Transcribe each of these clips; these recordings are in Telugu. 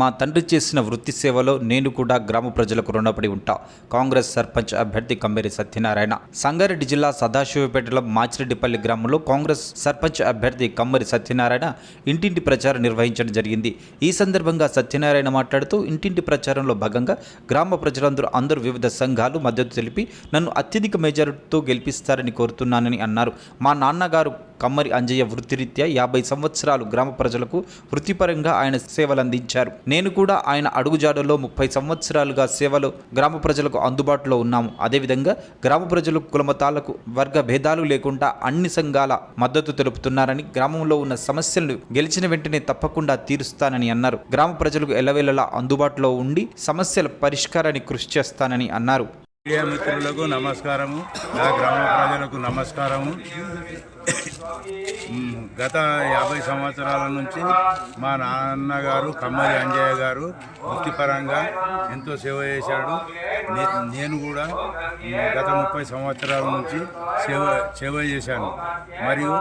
మా తండ్రి చేసిన వృత్తి సేవలో నేను కూడా గ్రామ ప్రజలకు రుణపడి ఉంటా. కాంగ్రెస్ సర్పంచ్ అభ్యర్థి కమ్మేరి సత్యనారాయణ. సంగారెడ్డి జిల్లా సదాశివపేటలో మాచిరెడ్డిపల్లి గ్రామంలో కాంగ్రెస్ సర్పంచ్ అభ్యర్థి కమ్మరి సత్యనారాయణ ఇంటింటి ప్రచారం నిర్వహించడం జరిగింది. ఈ సందర్భంగా సత్యనారాయణ మాట్లాడుతూ ఇంటింటి ప్రచారంలో భాగంగా గ్రామ ప్రజలందరూ అందరూ వివిధ సంఘాలు మద్దతు తెలిపి నన్ను అత్యధిక మెజారిటీతో గెలిపిస్తారని కోరుతున్నానని అన్నారు. మా నాన్నగారు కమ్మరి అంజయ్య వృత్తిరీత్యా యాభై సంవత్సరాలు గ్రామ ప్రజలకు వృత్తిపరంగా ఆయన సేవలందించారు. నేను కూడా ఆయన అడుగుజాడలో ముప్పై సంవత్సరాలుగా సేవలు గ్రామ ప్రజలకు అందుబాటులో ఉన్నాము. అదేవిధంగా గ్రామ ప్రజలు కులమతాలకు వర్గ భేదాలు లేకుండా అన్ని సంఘాల మద్దతు తెలుపుతున్నారని గ్రామంలో ఉన్న సమస్యలను గెలిచిన వెంటనే తప్పకుండా తీరుస్తానని అన్నారు. గ్రామ ప్రజలకు ఎల్లవేళలా అందుబాటులో ఉండి సమస్యల పరిష్కారాన్ని కృషి చేస్తానని అన్నారు. మీడియా మిత్రులకు నమస్కారము. నా గ్రామ ప్రజలకు నమస్కారము. గత యాభై సంవత్సరాల నుంచి మా నాన్నగారు కమ్మరి అంజయ్య గారు వృత్తిపరంగా ఎంతో సేవ చేశాడు. నే- నేను కూడా గత ముప్పై సంవత్సరాల నుంచి సేవ సేవ చేశాను. మరియు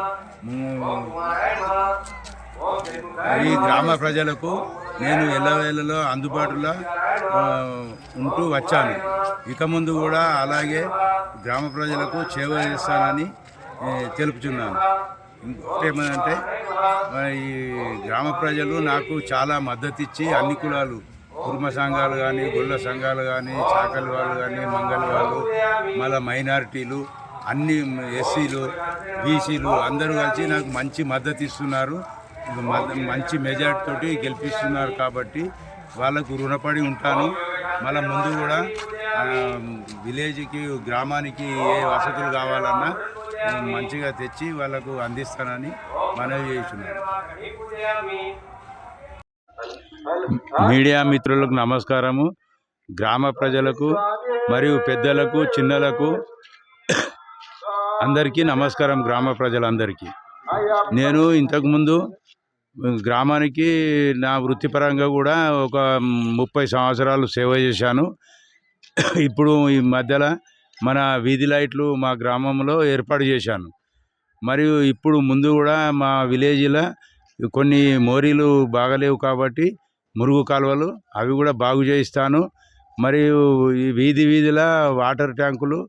ఈ గ్రామ ప్రజలకు నేను ఎల్లవేళలో అందుబాటులో ఉంటూ వచ్చాను. ఇక ముందు కూడా అలాగే గ్రామ ప్రజలకు సేవ చేస్తానని తెలుపుతున్నాను తెలుపుచున్నాను. ఈ గ్రామ ప్రజలు నాకు చాలా మద్దతు ఇచ్చి అన్ని కులాలు కుర్మ సంఘాలు కానీ గొల్ల సంఘాలు కానీ చాకలి వాళ్ళు కానీ మంగళ వాళ్ళు మళ్ళీ మైనారిటీలు అన్ని ఎస్సీలు బీసీలు అందరూ కలిసి నాకు మంచి మద్దతు ఇస్తున్నారు మంచి మెజార్టీ తోటి గెలిపిస్తున్నారు కాబట్టి వాళ్ళకు రుణపడి ఉంటాను. మళ్ళీ ముందు కూడా విలేజ్కి గ్రామానికి ఏ వసతులు కావాలన్నా మంచిగా తెచ్చి వాళ్ళకు అందిస్తానని మనవి చేస్తున్నాను. మీడియా మిత్రులకు నమస్కారము. గ్రామ ప్రజలకు మరియు పెద్దలకు చిన్నలకు అందరికీ నమస్కారం గ్రామ ప్రజలందరికీ. నేను ఇంతకుముందు గ్రామానికి నా వృత్తిపరంగా కూడా ఒక ముప్పై సంవత్సరాలు సేవ చేశాను. ఇప్పుడు ఈ మధ్యలో మన వీధి లైట్లు మా గ్రామంలో ఏర్పాటు చేశాను. మరియు ఇప్పుడు ముందు కూడా మా విలేజ్లో కొన్ని మోరీలు బాగలేవు కాబట్టి మురుగు కాలువలు అవి కూడా బాగు చేయిస్తాను. మరియు ఈ వీధి వీధిలో వాటర్ ట్యాంకులు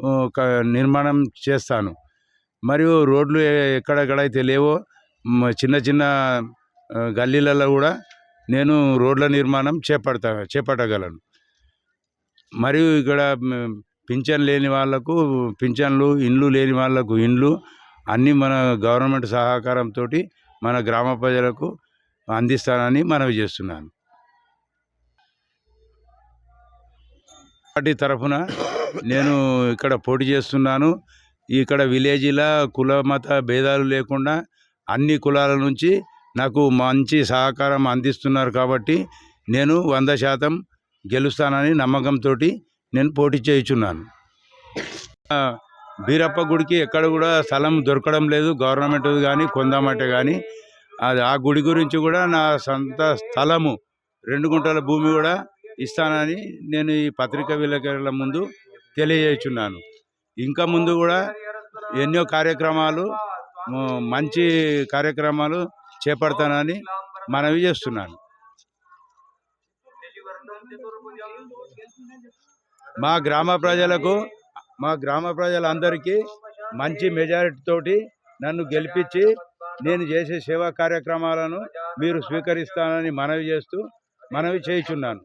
ఒక నిర్మాణం చేస్తాను. మరియు రోడ్లు ఎక్కడెక్కడైతే లేవో చిన్న చిన్న గల్లీలలో కూడా నేను రోడ్ల నిర్మాణం చేపడతా చేపట్టగలను. మరియు ఇక్కడ పింఛన్ లేని వాళ్ళకు పింఛన్లు ఇండ్లు లేని వాళ్ళకు ఇండ్లు అన్నీ మన గవర్నమెంట్ సహకారంతో మన గ్రామ ప్రజలకు అందిస్తానని మనవి చేస్తున్నాను. పార్టీ తరఫున నేను ఇక్కడ పోటీ చేస్తున్నాను. ఇక్కడ విలేజీల కుల మత భేదాలు లేకుండా అన్ని కులాల నుంచి నాకు మంచి సహకారం అందిస్తున్నారు కాబట్టి నేను వంద శాతం గెలుస్తానని నమ్మకంతో నేను పోటీ చేయుచున్నాను. బీరప్ప గుడికి ఎక్కడ కూడా స్థలం దొరకడం లేదు గవర్నమెంట్ కానీ కొందామంటే కానీ అది ఆ గుడి గురించి కూడా నా సొంత స్థలము రెండు గుంటల భూమి కూడా ఇస్తానని నేను ఈ పత్రికా విలేకరుల ముందు తెలియజేస్తున్నాను ఇంకా ముందు కూడా ఎన్నో కార్యక్రమాలు మంచి కార్యక్రమాలు చేపడతానని మనవి చేస్తున్నాను. మా గ్రామ ప్రజలకు మా గ్రామ ప్రజలందరికీ మంచి మెజారిటీ తోటి నన్ను గెలిపించి నేను చేసే సేవా కార్యక్రమాలను మీరు స్వీకరిస్తానని మనవి చేస్తూ మనవి చేయుచున్నాను.